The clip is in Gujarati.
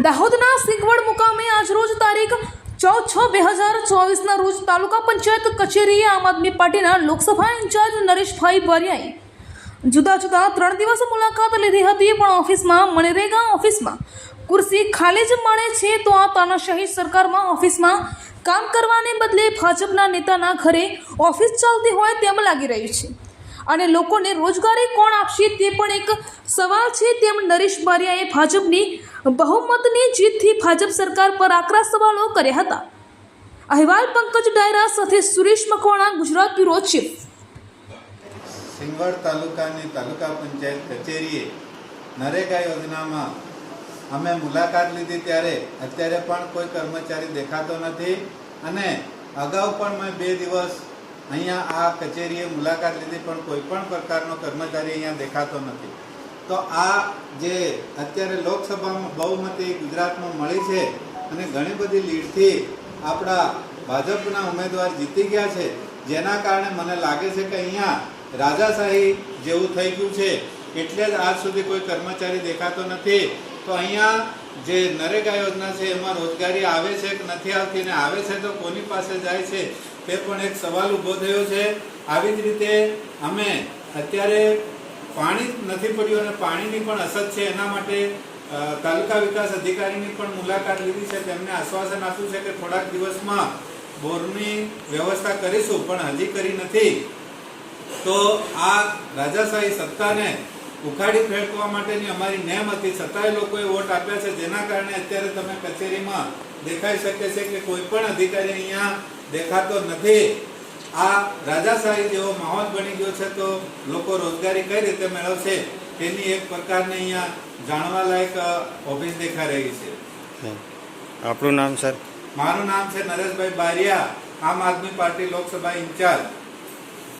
દાહોદના સિંગવડ મુકામે આજરોજ તારીખ ચૌદ છ બે હજાર ચોવીસના રોજ તાલુકા પંચાયત કચેરીએ આમ આદમી પાર્ટીના લોકસભા ઇન્ચાર્જ નરેશભાઈ બારિયાએ જુદા જુદા ત્રણ દિવસ મુલાકાત લીધી હતી, પણ ઓફિસમાં મનરેગા ઓફિસમાં. ખુરશી ખાલી જ મળે છે તો આ તાનાશાહી સરકારમાં ઓફિસમાં કામ કરવાને બદલે ભાજપના નેતાના ઘરે ઓફિસ ચાલતી હોય તેમ લાગી રહ્યું છે. અને લોકોને રોજગારી કોણ આપશે તે પણ એક સવાલ છે. તેમ નરેશ બારિયાએ ભાજપની બહુમતની જીતથી ભાજપ સરકાર પર આકરા સવાલો કર્યા હતા. અહેવાલ પંકજ ડાયરા સાથે સુરેશ મકવાણા, ગુજરાત બ્યુરો ચીફ. સિંગવડ તાલુકાની તાલુકા પંચાયત કચેરીએ નરેગા યોજનામાં અમે મુલાકાત લીધી ત્યારે અત્યારે પણ કોઈ કર્મચારી દેખાતો નથી અને અગાઉ પણ મેં બે દિવસ અહીંયા આ કચેરીએ મુલાકાત લીધી, પણ કોઈ પણ પ્રકારનો કર્મચારી અહીંયા દેખાતો નથી. તો આ જે અત્યારે લોકસભામાં બહુમતી ગુજરાતમાં મળી છે અને ઘણી બધી લીડથી આપણા ભાજપના ઉમેદવાર જીતી ગયા છે, જેના કારણે મને લાગે છે કે અહીંયા રાજાશાહી જેવું થઈ ગયું છે. એટલે જ આજ સુધી કોઈ કર્મચારી દેખાતો નથી. તો અહીંયા જે નરેગા યોજના છે, એમાં રોજગારી આવે છે કે નથી આવતી ને આવે છે તો કોની પાસે જાય છે? તે પણ એક સવાલ ઊભો થયો છે. આવી જ રીતે અમે અત્યારે પાણી નથી પડ્યું અને પાણીની પણ અસર છે એના માટે તાલુકા વિકાસ અધિકારીની પણ મુલાકાત લીધી છે. તેમને આશ્વાસન આપ્યું છે કે થોડાક દિવસમાં બોરની વ્યવસ્થા કરીશું, પણ હજી કરી નથી. તો આ રાજાશાહી સત્તાને ઉખાડી ફેંકવા માટેની અમારી નેમ હતી. છતાંય લોકોએ વોટ આપ્યા છે. જેના કારણે અત્યારે તમે કચેરીમાં દેખાઈ શકે છે કે કોઈ પણ અધિકારી અહીંયા દેખાતો નથી. આ રાજાશાહી જેવો માહોલ બની ગયો છે તો લોકો રોજગારી કઈ રીતે મેળવશે તેની એક પ્રકારની અહીંયા જાણવા લાયક ઓફિસ દેખાઈ રહી છે. આપણું નામ સર? મારું નામ છે નરેશભાઈ બારિયા. આમ આદમી પાર્ટી લોકસભા ઇન્ચાર્જ.